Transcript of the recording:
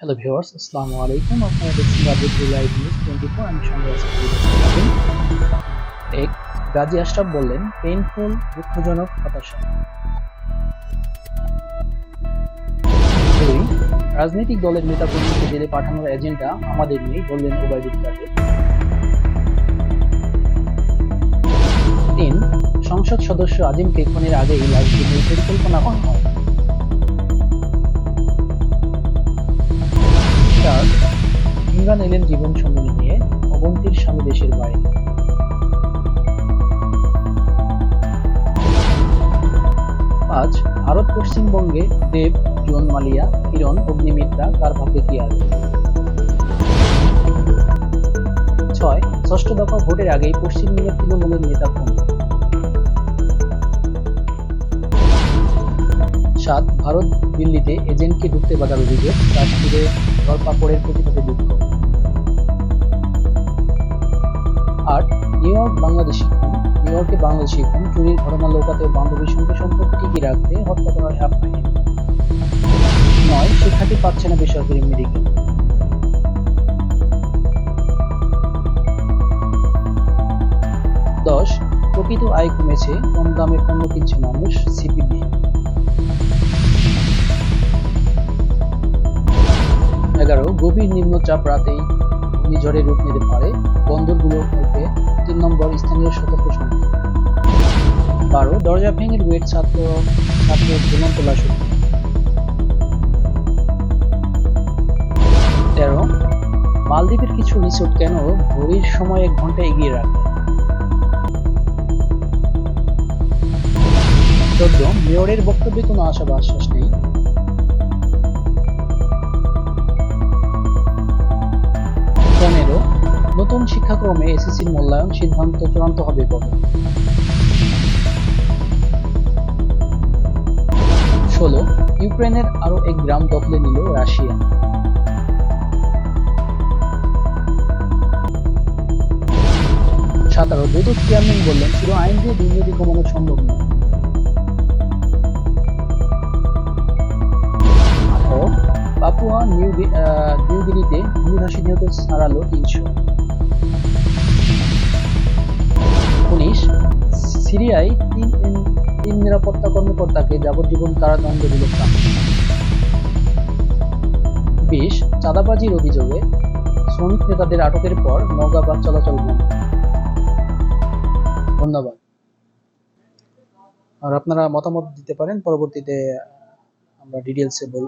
Hello viewers আসসালামু আলাইকুম আপনারা দেখছেন রাজুদ্দুল লাইভ নিউজ টোয়েন্টি ফোর আমি সঙ্গে এক গাজী আশরাফ বললেন পেইনফুল দুঃখজনক, হতাশা। দুই, রাজনৈতিক দলের নেতা কর্মীকে জেলে পাঠানোর এজেন্ডা আমাদের নেই বললেন ওবায়দুল কাদের তিন, সংসদ সদস্য আজিমকে খুনের আগেই দিনের পরিকল্পনা করা হয়। ইমরান এলেন জীবন সঙ্গী নিয়ে, অবন্তীর স্বামী দেশের বাইরে। পাঁচ ভারত পশ্চিমবঙ্গে দেব, জোন মালিয়া, কিরণ, অগ্নিমিত্রা কার ভাগ্যে কি আছে? ছয়, ষষ্ঠ দফা ভোটের আগেই পশ্চিমবঙ্গের তৃণমূলের নেতা খুন সাত, ভারত দিল্লিতে এজেন্টকে ঢুকতে বাধার অভিযোগ কাশ্মীরে ধরপাকড়ের প্রতিবাদে দুঃখ। ইয়র্ক বাংলাদেশি নিউ ইয়র্কে বাংলাদেশি খুন চুরির ঘটনা লোকাতে বান্ধবীর সঙ্গে সম্পর্ক টিকিয়ে রাখতে হত্যা করা হয় আপনাকে নয়, শিক্ষার্থী পাচ্ছে না বেসরকারি মেডিকেল দশ, প্রকৃত আয় কমেছে, কম দামে পণ্য কিনছে মানুষ, সিপিবি। এগারো, গভীর নিম্নচাপ রাতেই ঘূর্ণিঝড়ে রূপ নিতে পারে। বন্দরগুলো হতে তিন নম্বর স্থানীয় সতর্ক সংকেত বারো, দরজা ভেঙে রুয়েট ছাত্র ছাত্র ঝুলন্ত লাশ উদ্ধার। তেরো, মালদ্বীপের কিছু রিসোর্ট কেন ঘড়ির সময় এক ঘণ্টা এগিয়ে রাখে? চোদ্দ, মেয়রের বক্তব্যে কোনো আশা বা আশ্বাস নেই? শিক্ষাক্রমে এসএসসির মূল্যায়ন সিদ্ধান্ত চূড়ান্ত হবে কবে? ষোলো, ইউক্রেনের আরও এক গ্রাম দখলে নিল রাশিয়া। সাতারো দুদক চেয়ারম্যান বললেন শুধু আইন দিয়ে দুর্নীতি কমানো সম্ভব নয়। পাপুয়া নিউ নিউগিনিতে ভূমিধসে নিহত হারালো তিনশো। উনিশ সিরিয়ায় তিন তিন- নিরাপত্তা কর্মকর্তাকে যাবজ্জীবন কারাদণ্ড দিল বিশ চাঁদাবাজির অভিযোগে শ্রমিক নেতাদের আটকের পর নৌকা বাস চলাচল বন্ধ। ধন্যবাদ। আর আপনারা মতামত দিতে পারেন, পরবর্তীতে আমরা ডিটেলসে বল